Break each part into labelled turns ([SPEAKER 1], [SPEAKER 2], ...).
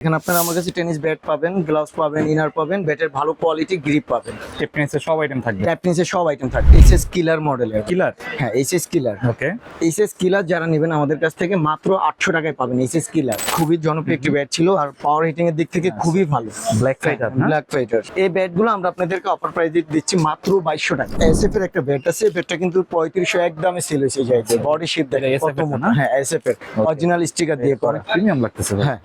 [SPEAKER 1] এখানে আপনারা আমার কাছে টেনিস ব্যাট পাবেন গ্লাভস পাবেন ইনার পাবেন ব্যাটের ভালো কোয়ালিটি গ্রিপ পাবেন।
[SPEAKER 2] টেপটেন্সের সব আইটেম থাকবে?
[SPEAKER 1] ট্যাপনিসের সব আইটেম থাকবে। এইচএস কিলার মডেলের
[SPEAKER 2] কিলার
[SPEAKER 1] হ্যাঁ HS killer
[SPEAKER 2] okay
[SPEAKER 1] HS killer যারা নেবেন আমাদের কাছ থেকে মাত্র আটশো টাকায় পাবেন এইচএস কিলার খুবই জনপ্রিয় একটি ব্যাট ছিল আর পাওয়ার হিটিং এর দিক থেকে খুবই ভালো।
[SPEAKER 2] ব্ল্যাক ফাইটার না?
[SPEAKER 1] ব্ল্যাক ফাইটার এই ব্যাটগুলো আমরা আপনাদেরকে অফার প্রাইস দিচ্ছি মাত্র বাইশশো টাকা। এসএফ এর একটা ব্যাট আছে ব্যাটটা কিন্তু পঁয়ত্রিশশো এক দামে সেল হয়েছে যাইতে বডি শেপ দেখে
[SPEAKER 2] এটা SF
[SPEAKER 1] কত
[SPEAKER 2] এর
[SPEAKER 1] মোটা
[SPEAKER 2] না?
[SPEAKER 1] হ্যাঁ এসএফ এর। অরিজিনাল স্টিকার দিয়ে করা।
[SPEAKER 2] প্রিমিয়াম লাগতেছে
[SPEAKER 1] হ্যাঁ।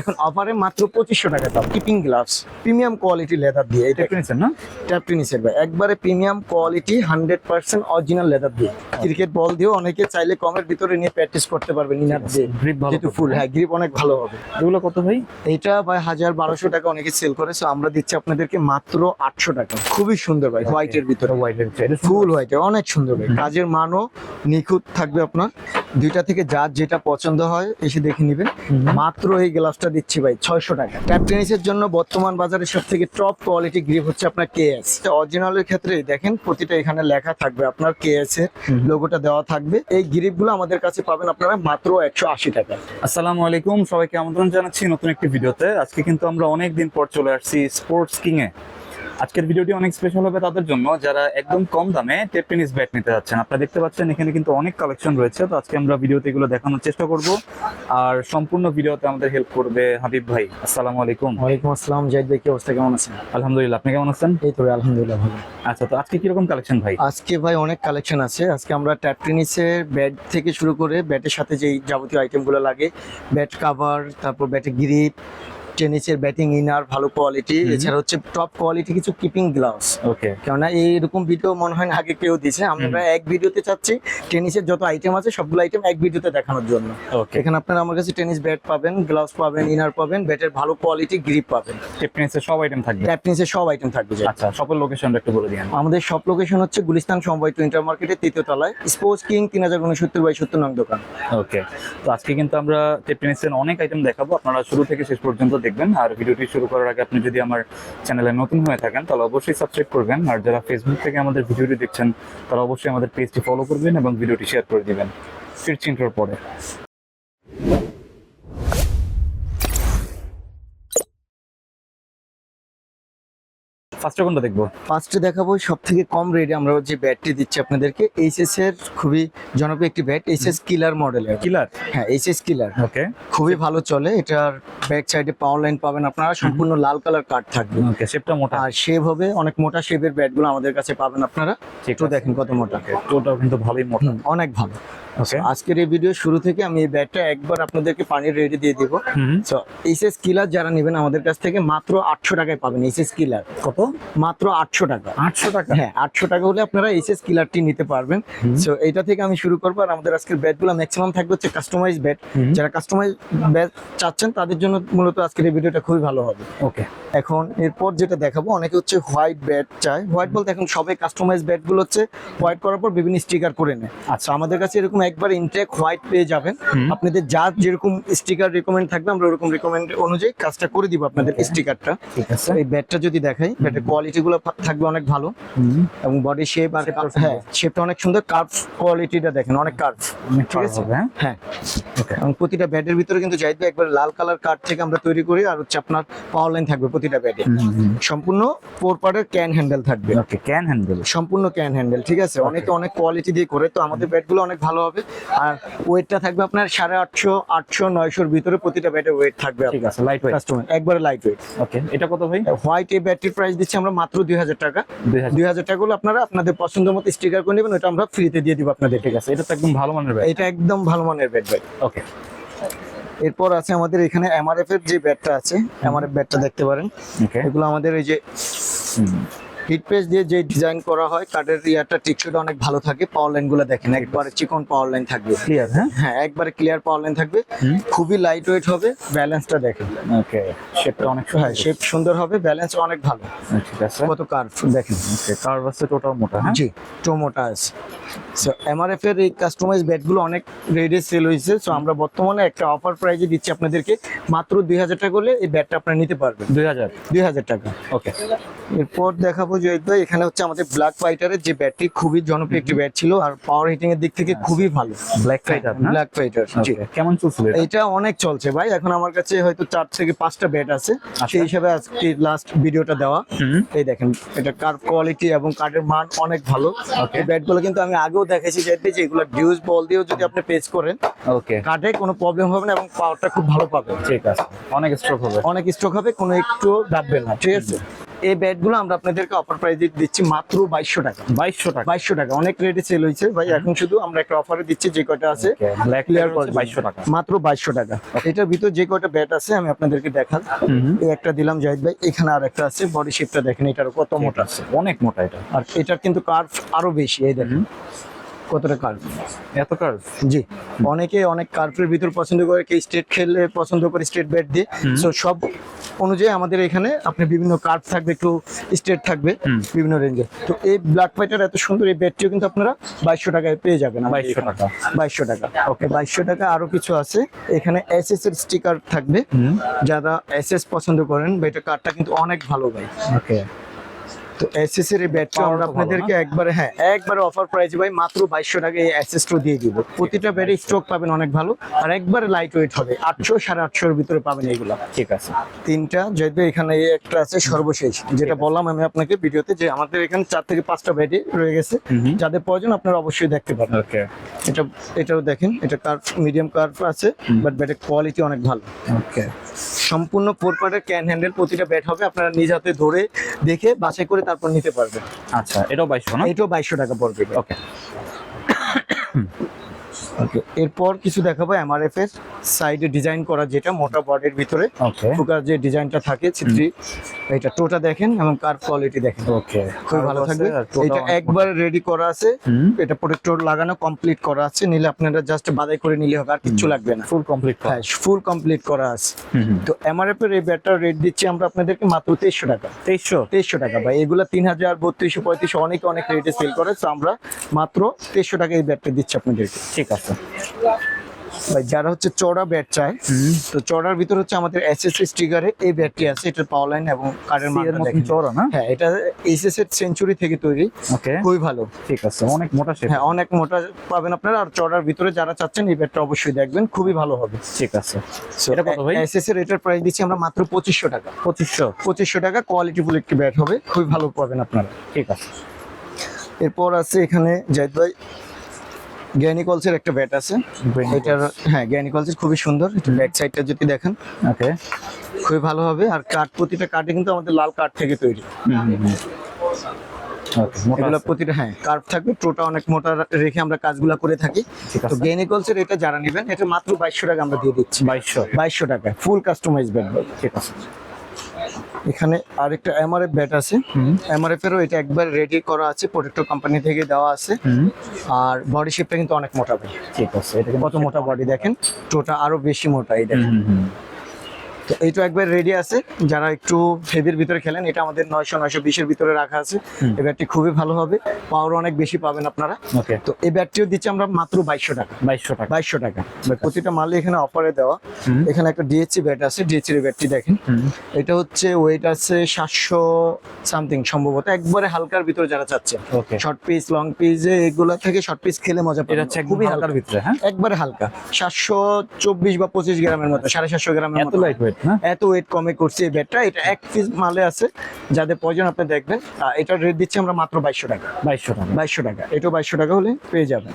[SPEAKER 1] এখন অফারে মাত্র পঁচিশশো টাকা দাম। Keeping gloves premium quality leather দিয়ে। এটা
[SPEAKER 2] টেপটেন্সের না?
[SPEAKER 1] ট্যাপটিনিসের ভাই। একবারে premium quality hundred percent original leather দিয়ে। ক্রিকেট বল দিয়েও অনেকে চাইলে কমের ভিতরে নিয়ে প্র্যাকটিস করতে পারবেন ইনার দিয়ে।
[SPEAKER 2] গ্রিপ
[SPEAKER 1] যেহেতু ফুল হ্যাঁ। গ্রিপ অনেক ভালো হবে।
[SPEAKER 2] এগুলো কত ভাই?
[SPEAKER 1] এটা ভাই হাজার বারোশো টাকা অনেকে সেল করে so আমরা দিচ্ছি আপনাদেরকে মাত্র আটশো টাকা। খুবই সুন্দর ভাই হোয়াইটের ভিতরে।
[SPEAKER 2] হোয়াইটের
[SPEAKER 1] ফুল হোয়াইট অনেক সুন্দর ভাই। কাজের মানও নিখুঁত থাকবে আপনার। দুইটা থেকে যার যেটা পছন্দ হয় এসে দেখে নেবেন। মাত্র এই গ্লাভসটা দিচ্ছি ভাই ছয়শো টাকা। ট্যাপ টেনিসের জন্য বর্তমান বাজারে সব থেকে টপ কোয়ালিটি গ্রিপ হচ্ছে আপনার কেএস অরিজিনালের ক্ষেত্রে দেখেন প্রতিটা এখানে লেখা থাকবে আপনার কেএস এর লোগোটা দেওয়া থাকবে। এই গ্রিপগুলো আমাদের কাছে পাবেন আপনারা মাত্র একশো আশি টাকা।
[SPEAKER 2] আসসালামু আলাইকুম সবাইকে আমন্ত্রণ জানাচ্ছি নতুন একটি ভিডিওতে। আজকে কিন্তু আমরা অনেকদিন পর চলে আসছি স্পোর্টস কিং এ আজকের ভিডিওটি অনেক স্পেশাল হবে তাদের জন্য। যারা একদম কম দামে টেপ টেনিস ব্যাট নিতে যাচ্ছেন। আপনারা দেখতে পাচ্ছেন এখানে কিন্তু অনেক কালেকশন রয়েছে। তো আজকে আমরা ভিডিওতে এগুলো দেখানোর চেষ্টা করব। আর সম্পূর্ণ ভিডিওতে আমাদের হেল্প করবে হাবিব ভাই। আসসালামু আলাইকুম।
[SPEAKER 1] ওয়ালাইকুম আসসালাম। জাহিদ ভাই কি অবস্থা? কেমন আছেন?
[SPEAKER 2] আলহামদুলিল্লাহ আপনি কেমন আছেন?
[SPEAKER 1] এই তো আলহামদুলিল্লাহ ভালো।
[SPEAKER 2] আচ্ছা তো আজকে কীরকম কালেকশন ভাই?
[SPEAKER 1] আজকে ভাই অনেক কালেকশন আছে। আজকে আমরা ট্যাপ টেনিসের ব্যাট থেকে শুরু করে ব্যাটের সাথে যেই যাবতীয় আইটেমগুলো লাগে ব্যাট কাভার তারপর ব্যাটের গ্রিপ টেনিসের ব্যাটিং ইনার ভালো কোয়ালিটি এছাড়া হচ্ছে টপ কোয়ালিটি কিছু কিপিং গ্লাভস
[SPEAKER 2] ওকে
[SPEAKER 1] কেননা এইরকম ভিডিও মনে হয় না আগে কেউ দিছে আমরা এক ভিডিওতে চাচ্ছি টেনিসের যত আইটেম আছে সবগুলো আইটেম এক ভিডিওতে দেখানোর জন্য।
[SPEAKER 2] ওকে
[SPEAKER 1] এখানে আপনারা আমার কাছে টেনিস ব্যাট পাবেন গ্লাভস পাবেন ইনার পাবেন ব্যাটের ভালো কোয়ালিটি গ্রিপ পাবেন।
[SPEAKER 2] টেপ টেনিসের সব আইটেম থাকবে?
[SPEAKER 1] ট্যাপ টেনিসের সব আইটেম থাকবে
[SPEAKER 2] আচ্ছা সবের লোকেশনটা একটু বলে দিন
[SPEAKER 1] আমাদের সব লোকেশন হচ্ছে গুলিস্তান সমবায় টু ইন্টার মার্কেটের তৃতীয় তলায় স্পোর্টস কিং তিন হাজার উনসত্তর বাই সত্তর নং দোকান।
[SPEAKER 2] ওকে তো আজকে কিন্তু আমরা টেপ টেনিসের অনেক আইটেম দেখাবো। আপনারা শুরু থেকে শেষ পর্যন্ত দেখবেন। আর ভিডিওটি শুরু করার আগে আপনি যদি আমার চ্যানেলে নতুন হয়ে থাকেন, তাহলে অবশ্যই সাবস্ক্রাইব করবেন। আর যারা ফেসবুক থেকে আমাদের ভিডিওটি দেখছেন, তারা অবশ্যই আমাদের পেজটি ফলো করবেন এবং ভিডিওটি শেয়ার করে দিবেন। ইন্টার পরে। ফার্স্টে কোনটা দেখব?
[SPEAKER 1] ফার্স্টে দেখাবো সব থেকে কম রেটে আমরা যে ব্যাটটি দিচ্ছি আপনাদেরকে এইচএস এর খুবই জনপ্রিয় একটি ব্যাট এইচএস কিলার মডেলের
[SPEAKER 2] কিলার
[SPEAKER 1] হ্যাঁ এইচএস কিলার
[SPEAKER 2] ওকে
[SPEAKER 1] খুবই ভালো চলে এটার ব্যাক সাইডে পাওয়ার লাইন পাবেন আপনারা সম্পূর্ণ লাল কালার কাঠ থাকবে।
[SPEAKER 2] ওকে শেপটা মোটা।
[SPEAKER 1] আর শেভ হবে অনেক মোটা শেপের ব্যাটগুলো আমাদের কাছে পাবেন আপনারা। একটু দেখেন কত মোটা।
[SPEAKER 2] ওটাও কিন্তু ভালোই মোটা।
[SPEAKER 1] অনেক ভালো।
[SPEAKER 2] ওকে
[SPEAKER 1] আজকের এই ভিডিও শুরু থেকে আমি এই ব্যাটটা একবার আপনাদেরকে পানির রেডি দিয়ে দিব।
[SPEAKER 2] হুম।
[SPEAKER 1] সো এইচএস কিলার যারা নেবেন আমাদের কাছ থেকে মাত্র আটশো টাকায় পাবেন এইচএস কিলার
[SPEAKER 2] কত?
[SPEAKER 1] মাত্র আটশো টাকা।
[SPEAKER 2] আটশো টাকা?
[SPEAKER 1] হ্যাঁ আটশো টাকা হলে আপনারা এইচএস কিলারটি নিতে পারবেন। সো এইটা থেকে আমি শুরু করব আর আমাদের আজকের ব্যাটগুলো ম্যাক্সিমাম থাকবে হচ্ছে কাস্টমাইজ ব্যাট যারা কাস্টমাইজ ব্যাট চাচ্ছেন তাদের জন্য মূলত আজকের এই ভিডিওটা খুবই ভালো হবে।
[SPEAKER 2] ওকে।
[SPEAKER 1] এখন এরপর যেটা দেখাবো অনেকে হচ্ছে হোয়াইট ব্যাট চায়। হোয়াইট বলতে এখন সবাই কাস্টমাইজ ব্যাটগুলো হচ্ছে হোয়াইট করার পর বিভিন্ন স্টিকার করে নেয়। আচ্ছা। আমাদের কাছে এরকম একবার ইনটেক হোয়াইট পেয়ে যাবেন। আপনাদের যার যেরকম স্টিকার রেকমেন্ড থাকবে আমরা ওরকম রেকমেন্ড অনুযায়ী কাজটা করে দিব আপনাদের স্টিকারটা
[SPEAKER 2] ঠিক আছে।
[SPEAKER 1] এই ব্যাটটা যদি দেখাই ব্যাটের কোয়ালিটি গুলো থাকবে অনেক ভালো। এবং বডি শেপ আর হ্যাঁ শেপটা অনেক সুন্দর কার্ভ কোয়ালিটিটা দেখেন অনেক কার্ভ ঠিক আছে?
[SPEAKER 2] হবে, হ্যাঁ?
[SPEAKER 1] এবং প্রতিটা ব্যাটের ভিতরে কিন্তু চাইবে একবার লাল কালার কাঠ থেকে আমরা তৈরি করি আর হচ্ছে আপনার পাওয়ার লাইন থাকবে প্রতিটা ব্যাটে সম্পূর্ণ ফোর পার্টের ক্যান হ্যান্ডেল থাকবে।
[SPEAKER 2] ওকে ক্যান হ্যান্ডেল
[SPEAKER 1] সম্পূর্ণ ক্যান হ্যান্ডেল ঠিক আছে? অনেকে অনেক কোয়ালিটি দিয়ে করে তো আমাদের ব্যাটগুলো অনেক ভালো হবে। আর ওয়েটটা থাকবে আপনার সাড়ে আটশো আটশো নয়শোর ভিতরে প্রতিটা ব্যাটের ওয়েট থাকবে
[SPEAKER 2] ঠিক আছে লাইট ওয়েট
[SPEAKER 1] কাস্টমার একবারে লাইট ওয়েট
[SPEAKER 2] ওকে এটা কত ভাই?
[SPEAKER 1] হোয়াইট এই ব্যাটারির প্রাইস দিচ্ছি আমরা মাত্র দুই হাজার টাকা।
[SPEAKER 2] দুই হাজার।
[SPEAKER 1] দুই টাকা হলে আপনারা আপনাদের পছন্দ মতো স্টিকার করে নেবেন ওটা আমরা ফ্রিতে দিয়ে দিব আপনাদের।
[SPEAKER 2] ঠিক আছে এটা তো একদম ভালো মানের ব্যাট
[SPEAKER 1] এটা একদম ভালো মানের ব্যাট ভাই।
[SPEAKER 2] ওকে
[SPEAKER 1] এরপর আছে আমাদের এখানে এমআরএফ এর যে ব্যাটটা আছে এমআরএফ ব্যাটটা দেখতে পারেন।
[SPEAKER 2] ওকে
[SPEAKER 1] এগুলো আমাদের এই যে হিট প্রেস দিয়ে যে ডিজাইন করা হয় কাঠের ইয়ারটা টিকসুটা অনেক ভালো থাকে পাওয়ার লাইনগুলো দেখেন একবারে চিকন পাওয়ার লাইন থাকবে।
[SPEAKER 2] ক্লিয়ার হ্যাঁ?
[SPEAKER 1] হ্যাঁ একবারে ক্লিয়ার পাওয়ার লাইন থাকবে। খুবই লাইট ওয়েট হবে ব্যালেন্সটা দেখেন।
[SPEAKER 2] ওকে শেপটা অনেক
[SPEAKER 1] হ্যাঁ শেপ সুন্দর হবে ব্যালেন্স অনেক ভালো।
[SPEAKER 2] ঠিক আছে।
[SPEAKER 1] কত কার্ভ দেখেন
[SPEAKER 2] ওকে কার্ভ আছে টোটাল মোটা হ্যাঁ?
[SPEAKER 1] জি টোমোটা আছে। সো এমআরএফ এর এই কাস্টমাইজ ব্যাটগুলো অনেক রেডে সেল হয়েছে। সো আমরা বর্তমানে একটা অফার প্রাইজে দিচ্ছি আপনাদেরকে মাত্র দুই হাজার টাকা হলে এই ব্যাটটা আপনারা নিতে পারবেন।
[SPEAKER 2] দুই হাজার।
[SPEAKER 1] দুই হাজার টাকা।
[SPEAKER 2] ওকে
[SPEAKER 1] এরপর দেখাবো জয়িত ভাই এখানে হচ্ছে আমাদের ব্ল্যাক ফাইটারের যে ব্যাটটি খুবই জনপ্রিয় একটি ব্যাট ছিল আর পাওয়ার হিটিং এর দিক থেকে খুবই ভালো।
[SPEAKER 2] ব্ল্যাক ফাইটার
[SPEAKER 1] ব্ল্যাক ফাইটার জি।
[SPEAKER 2] কেমন চলছিল এটা?
[SPEAKER 1] অনেক চলছে ভাই। এখন আমার কাছে হয়তো চার থেকে পাঁচটা ব্যাট আছে। সেই হিসাবে আজকে লাস্ট ভিডিওটা দেওয়া। এই দেখেন এটা কার কোয়ালিটি এবং কার্ডের মান অনেক ভালো। এই ব্যাটগুলো কিন্তু আমি আগেও দেখেছি যে যে এগুলো ডিউজ বল দিয়েও যদি আপনি পেজ করেন
[SPEAKER 2] ওকে
[SPEAKER 1] কার্ডে কোনো প্রবলেম হবে না এবং পাওয়ারটা খুব ভালো পাবেন।
[SPEAKER 2] ঠিক আছে। অনেক স্ট্রোক হবে।
[SPEAKER 1] অনেক স্ট্রোক হবে কোনো একটু ডাববে না ঠিক আছে? এই ব্যাটগুলো আমরা আপনাদেরকে অফার প্রাইজে দিচ্ছি মাত্র বাইশশো টাকা।
[SPEAKER 2] বাইশশো টাকা।
[SPEAKER 1] বাইশশো টাকা। অনেক রেটে সেল হয়েছে। ভাই এখন শুধু আমরা একটা অফারে দিচ্ছি যে কয়টা আছে
[SPEAKER 2] ব্ল্যাক
[SPEAKER 1] ক্লিয়ার
[SPEAKER 2] বাইশশো টাকা।
[SPEAKER 1] মাত্র বাইশশো টাকা। এটার ভিতর যে কয়টা ব্যাট আছে আমি আপনাদেরকে দেখান এই একটা দিলাম জাহিদ ভাই এখানে আর একটা আছে বডি শেপটা দেখেন এটার কত মোটা। আছে
[SPEAKER 2] অনেক মোটা এটা।
[SPEAKER 1] আর এটার কিন্তু কার্ভ আরও বেশি এই দেখেন। কতটা কার্ভ
[SPEAKER 2] এত কার্ভ
[SPEAKER 1] জি। অনেকে অনেক কার্ভের ভিতর পছন্দ করে কেউ স্টেট খেললে পছন্দ করে স্টেট ব্যাট দিয়ে। সো সব অনুযায়ী আমাদের এখানে আপনি বিভিন্ন কার্ভ থাকবে একটু স্টেট থাকবে বিভিন্ন রেঞ্জে তো এই ব্ল্যাক ফাইটার এত সুন্দর এই ব্যাটটিও কিন্তু আপনারা বাইশশো টাকায় পেয়ে যাবেন আমাদের
[SPEAKER 2] 2200
[SPEAKER 1] এখানে।
[SPEAKER 2] টাকা।
[SPEAKER 1] বাইশশো টাকা। ওকে বাইশশো টাকা আরও কিছু আছে। এখানে এসএস এর স্টিকার থাকবে। যারা এসএস পছন্দ করেন বা এটা কার্ডটা কিন্তু অনেক ভালো ভাই।
[SPEAKER 2] ওকে
[SPEAKER 1] তো এসএস এর ব্যাটটা আমরা আপনাদেরকে একবারে হ্যাঁ একবারে অফার প্রাইস ভাই মাত্র বাইশশো টাকা এই অ্যাসেসটা দিয়ে দিব। প্রতিটা ব্যাটে স্ট্রোক পাবেন অনেক ভালো আর একবারে লাইট ওয়েট হবে আটশো সাড়ে আটশোর ভিতরে পাবেন এইগুলো
[SPEAKER 2] ঠিক আছে।
[SPEAKER 1] তিনটা যেহেতু এখানে একটা আছে সর্বশেষ যেটা বললাম আমি আপনাকে ভিডিওতে যে আমাদের এখানে চার থেকে পাঁচটা ব্যাটে রয়ে গেছে। যাদের প্রয়োজন আপনারা অবশ্যই দেখতে পারেন।
[SPEAKER 2] ওকে
[SPEAKER 1] এটা এটাও দেখেন এটা কার্ভ মিডিয়াম কার্ভ আছে বাট ব্যাটের কোয়ালিটি অনেক ভালো।
[SPEAKER 2] ওকে
[SPEAKER 1] সম্পূর্ণ ফোর পার্টের ক্যান হ্যান্ডেল প্রতিটা ব্যাট হবে আপনারা নিজ হাতে ধরে দেখে বাছাই করে তারপর নিতে পারবেন
[SPEAKER 2] আচ্ছা এটাও বাইশশো না?
[SPEAKER 1] এটাও বাইশশো টাকা পড়বে
[SPEAKER 2] ওকে
[SPEAKER 1] ওকে এরপর কিছু দেখাবো এমআরএফ এর সাইডে ডিজাইন করা যেটা মোটা বডির ভিতরে। ফুকার যে ডিজাইনটা থাকে ছিদ্রি এটা টোটা দেখেন এবং কার কোয়ালিটি দেখেন।
[SPEAKER 2] ওকে
[SPEAKER 1] খুব ভালো থাকবে। এটা একবার রেডি করা আছে। এটা প্রোটেক্টর লাগানো কমপ্লিট করা আছে। নিলে আপনারা জাস্ট বাদাই করে নিলে হবে আর কিচ্ছু লাগবে না।
[SPEAKER 2] ফুল কমপ্লিট
[SPEAKER 1] হ্যাঁ ফুল কমপ্লিট করা আছে। তো এমআরএফ এর এই ব্যাটটার রেট দিচ্ছি আমরা আপনাদেরকে মাত্র তেইশশো টাকা।
[SPEAKER 2] তেইশশো?
[SPEAKER 1] তেইশশো টাকা ভাই। এগুলো তিন হাজার বত্রিশশো পঁয়ত্রিশশো অনেক অনেক রেটে সেল করে তো আমরা মাত্র তেইশশো টাকা এই ব্যাটটা দিচ্ছি আপনাদেরকে।
[SPEAKER 2] ঠিক আছে।
[SPEAKER 1] ভাই যারা হচ্ছে চড়া ব্যাট চায় তো চড়ার ভিতর হচ্ছে আমাদের এসএসসি স্টিকারে এই ব্যাটটি আছে। এটার পাওয়ার লাইন এবং কারের দেখেন।
[SPEAKER 2] চওড়া না?
[SPEAKER 1] হ্যাঁ এটা এসএস এর সেঞ্চুরি থেকে তৈরি।
[SPEAKER 2] ওকে।
[SPEAKER 1] খুবই ভালো।
[SPEAKER 2] ঠিক আছে অনেক মোটা শেপ
[SPEAKER 1] হ্যাঁ অনেক মোটা পাবেন আপনারা। আর চড়ার ভিতরে যারা চাচ্ছেন এই ব্যাটটা অবশ্যই দেখবেন। খুবই ভালো হবে।
[SPEAKER 2] ঠিক আছে। এটা কত ভাই?
[SPEAKER 1] এসএস এর এটার প্রাইস দিচ্ছি আমরা মাত্র পঁচিশশো টাকা।
[SPEAKER 2] পঁচিশশো।
[SPEAKER 1] পঁচিশশো টাকা কোয়ালিটি ফুল একটি ব্যাট হবে। খুবই ভালো পাবেন আপনারা।
[SPEAKER 2] ঠিক আছে।
[SPEAKER 1] এরপর আছে এখানে জাহিদ ভাই গ্যানিকলসের একটা ব্যাট আছে। এটার হ্যাঁ গ্যানিকলসের খুবই সুন্দর। ব্যাক সাইডটা যদি দেখেন।
[SPEAKER 2] ওকে
[SPEAKER 1] খুবই ভালো হবে। আর কাঠ প্রতিটা কাঠে কিন্তু আমাদের লাল কাঠ থেকে তৈরি। এগুলো প্রতিটা হ্যাঁ কার্ভ থাকবে। টোটা অনেক মোটা রেখে আমরা কাজগুলো করে থাকি।
[SPEAKER 2] ঠিক
[SPEAKER 1] তো গেনিকলসের এটা যারা নেবেন এটা মাত্র বাইশশো টাকা আমরা দিয়ে দিচ্ছি।
[SPEAKER 2] বাইশশো।
[SPEAKER 1] বাইশশো টাকা ফুল কাস্টমাইজ ব্যাট
[SPEAKER 2] ঠিক আছে।
[SPEAKER 1] এখানে আরেকটা এমআরএফ ব্যাট আছে। এমআরএফ এরও এটা একবার রেডি করা আছে প্রোটেক্টর কোম্পানি থেকে দেওয়া আছে। আর বডি শেপটা কিন্তু অনেক মোটা ভাই।
[SPEAKER 2] ঠিক আছে এটা
[SPEAKER 1] কত মোটা বডি দেখেন? টোটা আরও বেশি মোটা এই দেখেন। তো এইটা একবার রেডি আছে। যারা একটু হেভির ভিতরে খেলেন এটা আমাদের নয়শো নয়শো বিশের ভিতরে রাখা আছে। এই ব্যাটটি খুবই ভালো হবে। পাওয়ার অনেক বেশি পাবেন আপনারা। তো এই ব্যাটটিও দিচ্ছি আমরা মাত্র বাইশশো টাকা।
[SPEAKER 2] বাইশশো টাকা।
[SPEAKER 1] বাইশশো টাকা। প্রতিটা মালে এখানে অফারে দেওয়া। এখানে একটা ডিএসসি ব্যাট আছে। ডিএসসি এর ব্যাটটি দেখেন। এটা হচ্ছে ওয়েট আছে সাতশো সামথিং সম্ভবত। একবারে হালকার ভিতরে যারা চাচ্ছে শর্ট পিস লং পিস এগুলা থেকে শর্ট পিস খেলে মজা
[SPEAKER 2] এটা
[SPEAKER 1] পাবেন খুবই
[SPEAKER 2] হালকার ভিতরে হ্যাঁ?
[SPEAKER 1] একবারে হালকা। সাতশো চব্বিশ বা পঁচিশ গ্রামের মতো সাড়ে সাতশো গ্রামের মতো।
[SPEAKER 2] লাইট ওয়েট
[SPEAKER 1] এত ওয়েট কমে করছে এই ব্যাটটা এটা এক পিস মালে আছে যাদের প্রয়োজন আপনি দেখবেন। এটার রেট দিচ্ছি আমরা মাত্র বাইশশো টাকা।
[SPEAKER 2] বাইশশো টাকা।
[SPEAKER 1] বাইশশো টাকা। এটাও বাইশশো টাকা হলে পেয়ে যাবেন।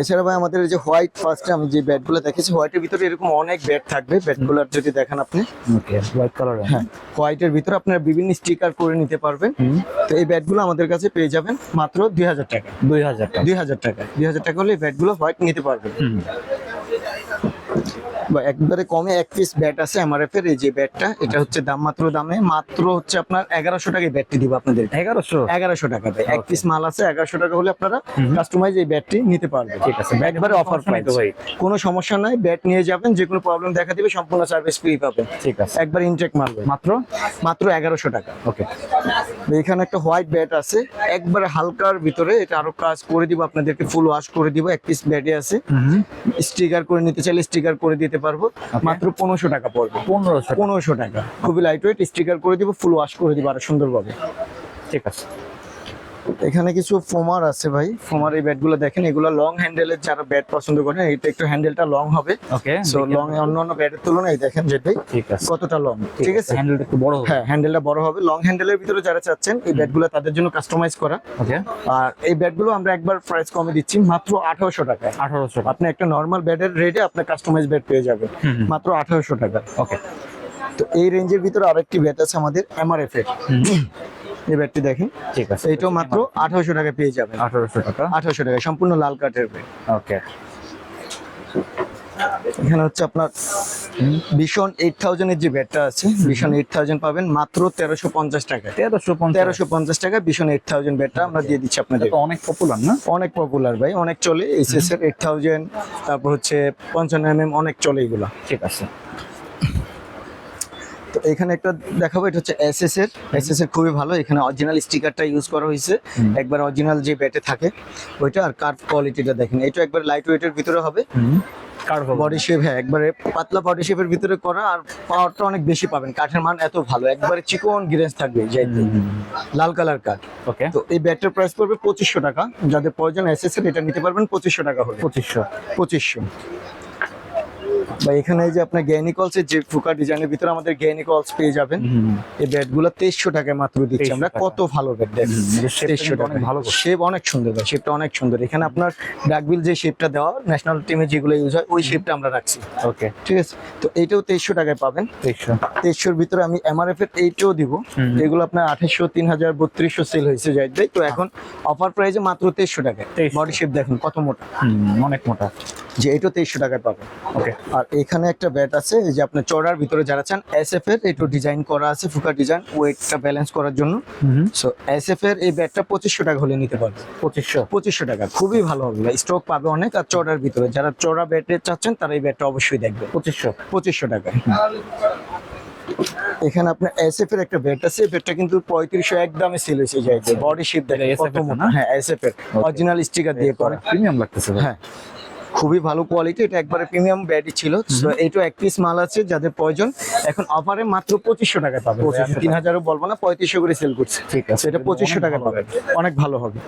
[SPEAKER 1] এছাড়া ভাই আমাদের যে হোয়াইট ফার্স্টে আমি যে ব্যাটগুলো দেখেছি হোয়াইটের ভিতরে এরকম অনেক ব্যাট থাকবে। ব্যাটগুলোর যদি দেখেন আপনি।
[SPEAKER 2] ওকে হোয়াইট কালার
[SPEAKER 1] হ্যাঁ হোয়াইটের ভিতরে আপনারা বিভিন্ন স্টিকার করে নিতে পারবেন। তো এই ব্যাটগুলো আমাদের কাছে পেয়ে যাবেন মাত্র দুই হাজার টাকা।
[SPEAKER 2] দুই হাজার টাকা।
[SPEAKER 1] দুই হাজার টাকা। দুই হাজার টাকা হলে এই ব্যাটগুলো হোয়াইট নিতে পারবেন। বা একবারে কমে এক পিস ব্যাট আছে এমআরএফ এর এই যে ব্যাটটা এটা হচ্ছে দাম মাত্র দামে মাত্র হচ্ছে আপনার এগারোশো টাকায় ব্যাটটি দিব আপনাদের।
[SPEAKER 2] এগারোশো?
[SPEAKER 1] এগারোশো টাকা ভাই এক পিস মাল আছে এগারোশো টাকা হলে আপনারা কাস্টমাইজ এই ব্যাটটি নিতে পারবেন।
[SPEAKER 2] ঠিক আছে
[SPEAKER 1] একবারে অফার
[SPEAKER 2] সমস্যা ভাই।
[SPEAKER 1] কোনো সমস্যা নাই ব্যাট নিয়ে যাবেন যে কোনো প্রবলেম দেখা দিবে সম্পূর্ণ সার্ভিস ফ্রি পাবেন।
[SPEAKER 2] ঠিক আছে।
[SPEAKER 1] একবার ইনটেক মারবে
[SPEAKER 2] মাত্র?
[SPEAKER 1] মাত্র এগারোশো টাকা।
[SPEAKER 2] ওকে
[SPEAKER 1] এখানে একটা হোয়াইট ব্যাট আছে একবারে হালকার ভিতরে এটা আরও কাজ করে দিব আপনাদেরকে ফুল ওয়াশ করে দিব এক পিস ব্যাটে আছে। স্টিকার করে নিতে চাইলে স্টিকার করে দিতে পারব। মাত্র পনেরোশো টাকা পড়বে।
[SPEAKER 2] পনেরোশো
[SPEAKER 1] পনেরোশো টাকা। খুবই লাইট ওয়েট স্টিকার করে দিব ফুল ওয়াশ করে দিব আরও সুন্দরভাবে।
[SPEAKER 2] ঠিক আছে।
[SPEAKER 1] এখানে কিছু ফোমার আছে ভাই। ফোমার এই ব্যাটগুলো দেখেন এগুলো লং হ্যান্ডেলের যারা ব্যাট পছন্দ করেন এটা একটু হ্যান্ডেলটা লং হবে।
[SPEAKER 2] ওকে
[SPEAKER 1] সো লং অন্য অন্য ব্যাটের তুলনায় দেখেন যে ভাই
[SPEAKER 2] ঠিক আছে।
[SPEAKER 1] কতটা লং ঠিক আছে
[SPEAKER 2] হ্যান্ডেলটা একটু বড় হবে।
[SPEAKER 1] হ্যাঁ হ্যান্ডেলটা বড় হবে। লং হ্যান্ডেলের ভিতরে যারা চাচ্ছেন এই ব্যাটগুলো তাদের জন্য কাস্টমাইজ করা।
[SPEAKER 2] ওকে
[SPEAKER 1] আর এই ব্যাটগুলো আমরা একবার প্রাইস কমে দিচ্ছি মাত্র আঠারোশো টাকায়
[SPEAKER 2] আঠারোশো
[SPEAKER 1] আপনি একটা নর্মাল ব্যাটের রেটে আপনার কাস্টমাইজ ব্যাট পেয়ে যাবেন। মাত্র আঠারোশো টাকা।
[SPEAKER 2] ওকে
[SPEAKER 1] তো এই রেঞ্জের ভিতরে আরেকটি ব্যাট আছে আমাদের এমআরএফ এর। এই ব্যাটটি দেখেন।
[SPEAKER 2] ঠিক আছে।
[SPEAKER 1] এইটাও মাত্র আঠারোশো টাকা পেয়ে যাবেন।
[SPEAKER 2] আঠারোশো টাকা।
[SPEAKER 1] আঠারোশো টাকা সম্পূর্ণ লাল কাঠের ব্যাট
[SPEAKER 2] ওকে।
[SPEAKER 1] এখানে হচ্ছে আপনার ভীষণ এইট থাউজেন্ডের যে ব্যাটটা আছে ভীষণ এইট থাউজেন্ড পাবেন মাত্র তেরোশো পঞ্চাশ টাকায়।
[SPEAKER 2] তেরোশো
[SPEAKER 1] তেরোশো পঞ্চাশ টাকা ভীষণ এইট থাউজেন্ড ব্যাটটা আমরা দিয়ে দিচ্ছি আপনাদের।
[SPEAKER 2] অনেক পপুলার না?
[SPEAKER 1] অনেক পপুলার ভাই অনেক চলে এসএস এর এইট থাউজেন্ড তারপর হচ্ছে পঞ্চান্ন এম অনেক চলে এগুলো।
[SPEAKER 2] ঠিক আছে।
[SPEAKER 1] তো এখানে একটা দেখাবো এটা হচ্ছে এসএস এর। এসএস এর খুবই ভালো এখানে অরিজিনাল স্টিকারটা ইউজ করা হয়েছে। একবার অরিজিনাল যে ব্যাটে থাকে ওইটা আর কার্ভ কোয়ালিটিটা দেখেন। এটা একবার লাইট ওয়েটের ভিতরে হবে। বডি শেপ হ্যাঁ একবারে পাতলা বডি শেপের ভিতরে করা আর পাওয়ারটা অনেক বেশি পাবেন। কাঠের মান এত ভালো একবারে চিকন গিরেন্স থাকবে লাল কালার কাঠ
[SPEAKER 2] ওকে
[SPEAKER 1] তো এই ব্যাটের প্রাইস পড়বে পঁচিশশো টাকা। যাদের প্রয়োজন এসএস এর এটা নিতে পারবেন পঁচিশশো টাকা হলে।
[SPEAKER 2] পঁচিশশো।
[SPEAKER 1] পঁচিশশো। বা এখানে যে আপনার গ্যানিকলস এর যে ফুকা ডিজাইনের ভিতরে আমাদের গ্যানিকলস পেয়ে যাবেন। এই ব্যাটগুলো তেইশশো টাকায় মাত্র দিচ্ছি আমরা। কত ভালো ব্যাট দেখেন তেইশশো টাকা
[SPEAKER 2] অনেক ভালো
[SPEAKER 1] শেপ অনেক সুন্দর শেপটা অনেক সুন্দর। এখানে আপনার ডাকবিল যে শেপটা দেওয়া ন্যাশনাল টিমে যেগুলো ইউজ হয় ওই শেপটা আমরা রাখছি।
[SPEAKER 2] ওকে
[SPEAKER 1] ঠিক আছে? তো এইটাও তেইশশো টাকায় পাবেন।
[SPEAKER 2] তেইশশো।
[SPEAKER 1] তেইশশোর ভিতরে আমি এমআরএফ এর এইটাও দিব। এগুলো আপনার আঠাশশো তিন হাজার বত্রিশশো সেল হয়েছে যাই ভাই তো এখন অফার প্রাইসে মাত্র তেইশশো টাকায়। বডি শেপ দেখেন কত মোটা।
[SPEAKER 2] অনেক মোটা।
[SPEAKER 1] যে এটাও তেইশশো টাকায় পাবেন।
[SPEAKER 2] ওকে
[SPEAKER 1] আর এখানে একটা ব্যাট আছে যে আপনার চড়ার ভিতরে যারা চান এসএফ এর একটু ডিজাইন করা আছে ফুকা ডিজাইন ওয়েটটা ব্যালেন্স করার জন্য। সো এসএফ এর এই ব্যাটটা পঁচিশশো টাকা হলে নিতে পারবে
[SPEAKER 2] পঁচিশশো?
[SPEAKER 1] পঁচিশশো টাকা খুবই ভালো হবে। স্টক পাবে অনেক আর চড়ার ভিতরে। যারা চড়া ব্যাটে চাচ্ছেন তারা এই ব্যাটটা অবশ্যই দেখবে
[SPEAKER 2] পঁচিশশো?
[SPEAKER 1] পঁচিশশো টাকায় এখানে আপনার এসএফ এর একটা ব্যাট আছে ব্যাটটা কিন্তু পঁয়ত্রিশশো একদমে সেল হয়েছে যায় বডি শেপ দেখে
[SPEAKER 2] এটা না?
[SPEAKER 1] হ্যাঁ এসএফ এর। অরিজিনাল স্টিকার দিয়ে করা।
[SPEAKER 2] প্রিমিয়াম লাগতেছে
[SPEAKER 1] হ্যাঁ। খুবই ভালো কোয়ালিটি এটা একবারে প্রিমিয়াম ব্যাটই ছিল। এইটা এক পিস মাল আছে যাদের প্রয়োজন এখন অফারে মাত্র পঁচিশশো টাকা পাবে। তিন হাজারও বলব না পঁয়ত্রিশশো করে সেল করছে।
[SPEAKER 2] ঠিক আছে।
[SPEAKER 1] এটা পঁচিশশো টাকা পাবে। অনেক ভালো হবে।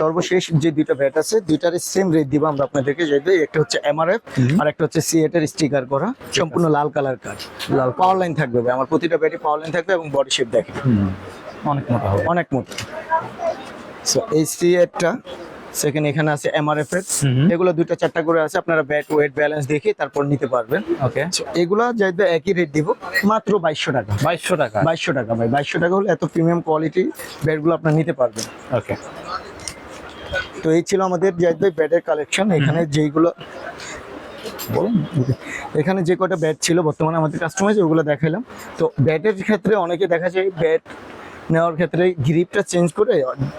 [SPEAKER 1] সর্বশেষ যে দুইটা ব্যাট আছে দুইটার সেম রেট দিব আমরা আপনাদেরকে যেহেতু একটা হচ্ছে এমআরএফ আর একটা হচ্ছে সিএটের স্টিকার করা সম্পূর্ণ লাল কালার কাজ লাল পাওয়ার লাইন থাকবে আমার প্রতিটা ব্যাটে পাওয়ার লাইন থাকবে এবং বডি শেপ দেখে।
[SPEAKER 2] অনেক মোটা হবে।
[SPEAKER 1] অনেক মোটা। সো এই সিএটটা সেকেন্ড এখানে আছে এমআরএফ এর। এগুলো দুইটা চারটা করে আছে। আপনারা ব্যাট ওয়েট ব্যালেন্স দেখে তারপর নিতে পারবেন।
[SPEAKER 2] ওকে
[SPEAKER 1] এগুলা যাইতে একই রেট দিব। মাত্র বাইশশো টাকা।
[SPEAKER 2] বাইশশো টাকা।
[SPEAKER 1] বাইশশো টাকা ভাই। বাইশশো টাকা হলে এত প্রিমিয়াম কোয়ালিটি ব্যাটগুলো আপনারা নিতে পারবেন।
[SPEAKER 2] ওকে
[SPEAKER 1] তো এই ছিল আমাদের জাহিদ ভাই ব্যাটের কালেকশন এখানে যেইগুলো
[SPEAKER 2] বলুন।
[SPEAKER 1] এখানে যে কটা ব্যাট ছিল বর্তমানে আমাদের কাস্টমাইজ ওগুলো দেখাইলাম। তো ব্যাটের ক্ষেত্রে অনেকে দেখা যায় ব্যাট নেওয়ার ক্ষেত্রে গ্রিপটা চেঞ্জ করে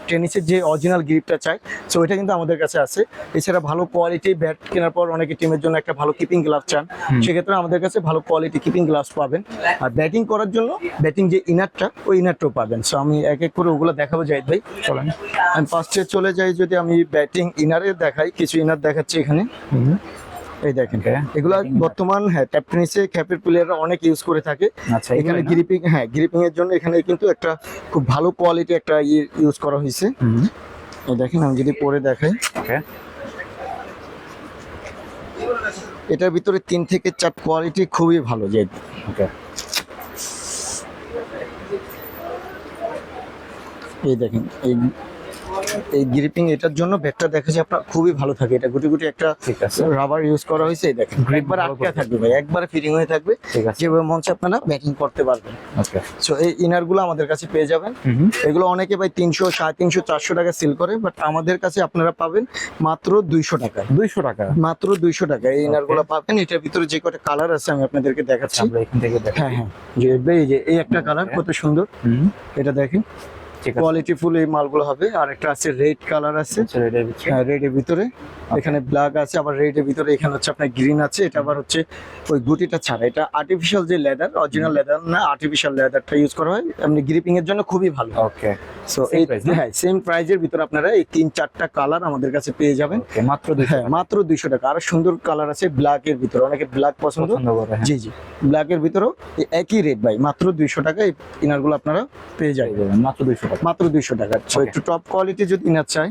[SPEAKER 1] টেনিসের যে অরিজিনাল গ্রিপটা চাই সো ওইটা কিন্তু আমাদের কাছে আছে। এছাড়া ভালো কোয়ালিটি ব্যাট কেনার পর অনেকে টিমের জন্য একটা ভালো কিপিং গ্লাভ চান। সেক্ষেত্রে আমাদের কাছে ভালো কোয়ালিটি কিপিং গ্লাভস পাবেন। আর ব্যাটিং করার জন্য ব্যাটিং যে ইনারটা ওই ইনারটাও পাবেন। সো আমি এক এক করে ওগুলো দেখাবো জাহিদ ভাই।
[SPEAKER 2] চলেন।
[SPEAKER 1] আমি ফার্স্টে চলে যাই যদি আমি ব্যাটিং ইনারে দেখাই কিছু ইনার দেখাচ্ছি এখানে। এই দেখেন. এগুলো বর্তমান হ্যাঁ ট্যাপ টেনিসে খ্যাপের প্লেয়াররা অনেক ইউজ করে থাকে।
[SPEAKER 2] আচ্ছা
[SPEAKER 1] এখানে গ্রিপিং হ্যাঁ গ্রিপিং এর জন্য এখানে কিন্তু একটা খুব ভালো কোয়ালিটি একটা ইউজ করা হয়েছে। এই দেখেন আমি যদি পরে দেখাই। এটার ভিতরে তিন থেকে চার কোয়ালিটি খুবই ভালো যে এই দেখেন এই এই গ্রিপিং এটার জন্য ব্যাগটা দেখা যায় আপনার খুবই ভালো থাকে। এটা গুটি গুটি একটা
[SPEAKER 2] ঠিক আছে।
[SPEAKER 1] রাবার ইউজ করা হয়েছে এই দেখেন। একবার আটকে থাকবে ভাই একবার ফিটিং হয়ে থাকবে।
[SPEAKER 2] ঠিক আছে।
[SPEAKER 1] যেভাবে মঞ্চে আপনারা ব্যাটিং করতে পারবেন।
[SPEAKER 2] ওকে
[SPEAKER 1] সো এই ইনারগুলো আমাদের কাছে পেয়ে যাবেন। এগুলো অনেকে ভাই তিনশো সাড়ে তিনশো চারশো টাকা সেল করে বাট আমাদের কাছে আপনারা পাবেন মাত্র দুইশো টাকা।
[SPEAKER 2] দুইশো টাকা।
[SPEAKER 1] মাত্র দুইশো টাকা এই ইনারগুলো পাবেন। এটার ভিতরে যে কটা কালার আছে আমি আপনাদেরকে দেখাচ্ছি।
[SPEAKER 2] আমরা এখান থেকে
[SPEAKER 1] হ্যাঁ হ্যাঁ। যে এই যে এই একটা কালার কত সুন্দর। এটা দেখেন। কোয়ালিটি ফুল এই মালগুলো হবে। আর একটা আছে রেড কালার আছে।
[SPEAKER 2] আচ্ছা রেডের ভিতরে।
[SPEAKER 1] হ্যাঁ রেড এর ভিতরে। এখানে ব্ল্যাক আছে আবার রেড এর ভিতরে এখানে হচ্ছে আপনার গ্রিন আছে। এটা আবার হচ্ছে ওই গুটিটা ছাড়া। এটা আর্টিফিশিয়াল যে লেদার অরিজিনাল লেদার না আর্টিফিশিয়াল লেদারটা ইউজ করা হয়। এমনি গ্রিপিং এর জন্য খুবই ভালো।
[SPEAKER 2] ওকে
[SPEAKER 1] সো এই হ্যাঁ সেম প্রাইজের ভিতরে আপনারা এই তিন চারটা কালার আমাদের কাছে পেয়ে যাবেন।
[SPEAKER 2] মাত্র
[SPEAKER 1] হ্যাঁ মাত্র দুইশো টাকা। আর সুন্দর কালার আছে ব্ল্যাক এর ভিতরে। অনেকে ব্ল্যাক পছন্দ
[SPEAKER 2] হ্যাঁ।
[SPEAKER 1] জি জি। ব্ল্যাক এর ভিতরেও একই রেট ভাই। মাত্র দুইশো টাকা এই ইনারগুলো আপনারা পেয়ে যাবেন।
[SPEAKER 2] মাত্র দুইশো
[SPEAKER 1] মাত্র দুইশো টাকা. একটু টপ কোয়ালিটি যদি ইনার চাই